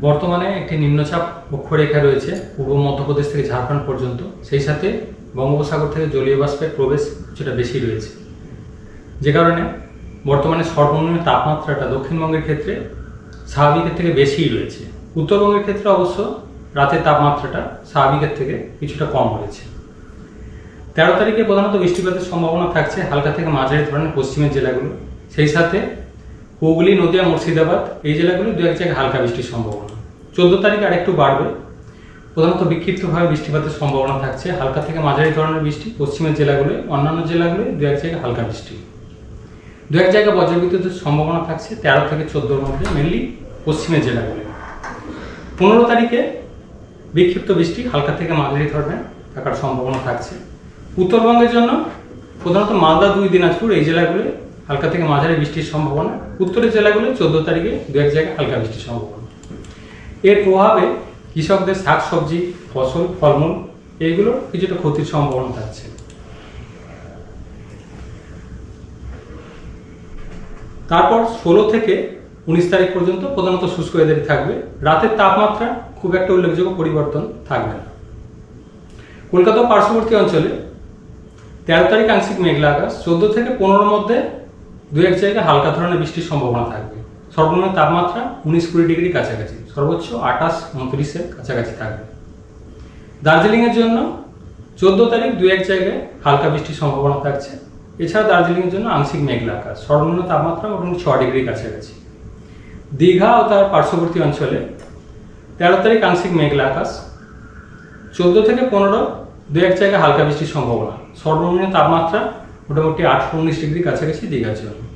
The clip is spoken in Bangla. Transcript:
বর্তমানে একটি নিম্নচাপ অক্ষরেখা রয়েছে, পূর্ব মধ্যপ্রদেশ থেকে ঝাড়খণ্ড পর্যন্ত। সেই সাথে বঙ্গোপসাগর থেকে জলীয় বাষ্পের প্রবেশ কিছুটা বেশি রয়েছে। যে কারণে বর্তমানে সর্বনিম্ন তাপমাত্রাটা দক্ষিণবঙ্গের ক্ষেত্রে স্বাভাবিকের থেকে বেশিই রয়েছে। উত্তরবঙ্গের ক্ষেত্রে অবশ্য রাতের তাপমাত্রাটা স্বাভাবিকের থেকে কিছুটা কম রয়েছে। তেরো তারিখে প্রধানত বৃষ্টিপাতের সম্ভাবনা থাকছে হালকা থেকে মাঝারি ধরনের পশ্চিমের জেলাগুলো। সেই সাথে হুগলি, নদিয়া, মুর্শিদাবাদ এই জেলাগুলি দু এক জায়গায় হালকা বৃষ্টির সম্ভাবনা। চোদ্দ তারিখে আরেকটু বাড়বে। প্রধানত বিক্ষিপ্তভাবে বৃষ্টিপাতের সম্ভাবনা থাকছে। হালকা থেকে মাঝারি ধরনের বৃষ্টি পশ্চিমের জেলাগুলোয়, অন্যান্য জেলাগুলোয় দু এক জায়গায় হালকা বৃষ্টি। দু এক জায়গায় বজ্রবিদ্যুতের সম্ভাবনা থাকছে, তেরো থেকে চোদ্দোর মধ্যে মেনলি পশ্চিমের জেলাগুলি পনেরো তারিখে বিক্ষিপ্ত বৃষ্টি, হালকা থেকে মাঝারি ধরনের থাকার সম্ভাবনা থাকছে। উত্তরবঙ্গের জন্য প্রধানত মালদা দুই দিনাজপুর এই জেলাগুলো হালকা থেকে মাঝারি বৃষ্টির সম্ভাবনা। উত্তরের জেলাগুলো চোদ্দ তারিখে দু এক জায়গায় হালকা বৃষ্টির সম্ভাবনা। এর প্রভাবে কৃষকদের শাক সবজি ফসল, ফলমূল এইগুলোর কিছুটা ক্ষতির সম্ভাবনা থাকছে। তারপর ষোলো থেকে উনিশ তারিখ পর্যন্ত প্রধানত শুষ্ক এদের থাকবে। রাতের তাপমাত্রা খুব একটা উল্লেখযোগ্য পরিবর্তন থাকবে না। কলকাতা পার্শ্ববর্তী অঞ্চলে তেরো তারিখ আংশিক মেঘলা আকাশ, চোদ্দ থেকে পনেরোর মধ্যে দু এক জায়গায় হালকা ধরনের বৃষ্টির সম্ভাবনা থাকবে। সর্বনিম্ন তাপমাত্রা উনিশ কুড়ি ডিগ্রি কাছাকাছি, সর্বোচ্চ আঠাশ উনত্রিশের কাছাকাছি থাকবে। দার্জিলিংয়ের জন্য চোদ্দ তারিখ দু এক জায়গায় হালকা বৃষ্টির সম্ভাবনা থাকছে। এছাড়া দার্জিলিংয়ের জন্য আংশিক মেঘলা আকাশ, সর্বনিম্ন তাপমাত্রা মোটামুটি ছ ডিগ্রি কাছাকাছি। দীঘা ও তার পার্শ্ববর্তী অঞ্চলে তেরো তারিখ আংশিক মেঘলা আকাশ, চোদ্দ থেকে পনেরো দু এক জায়গায় হালকা বৃষ্টির সম্ভাবনা। সর্বনিম্ন তাপমাত্রা মোটামুটি আঠারো উনিশ ডিগ্রি কাছাকাছি দীঘা জন্য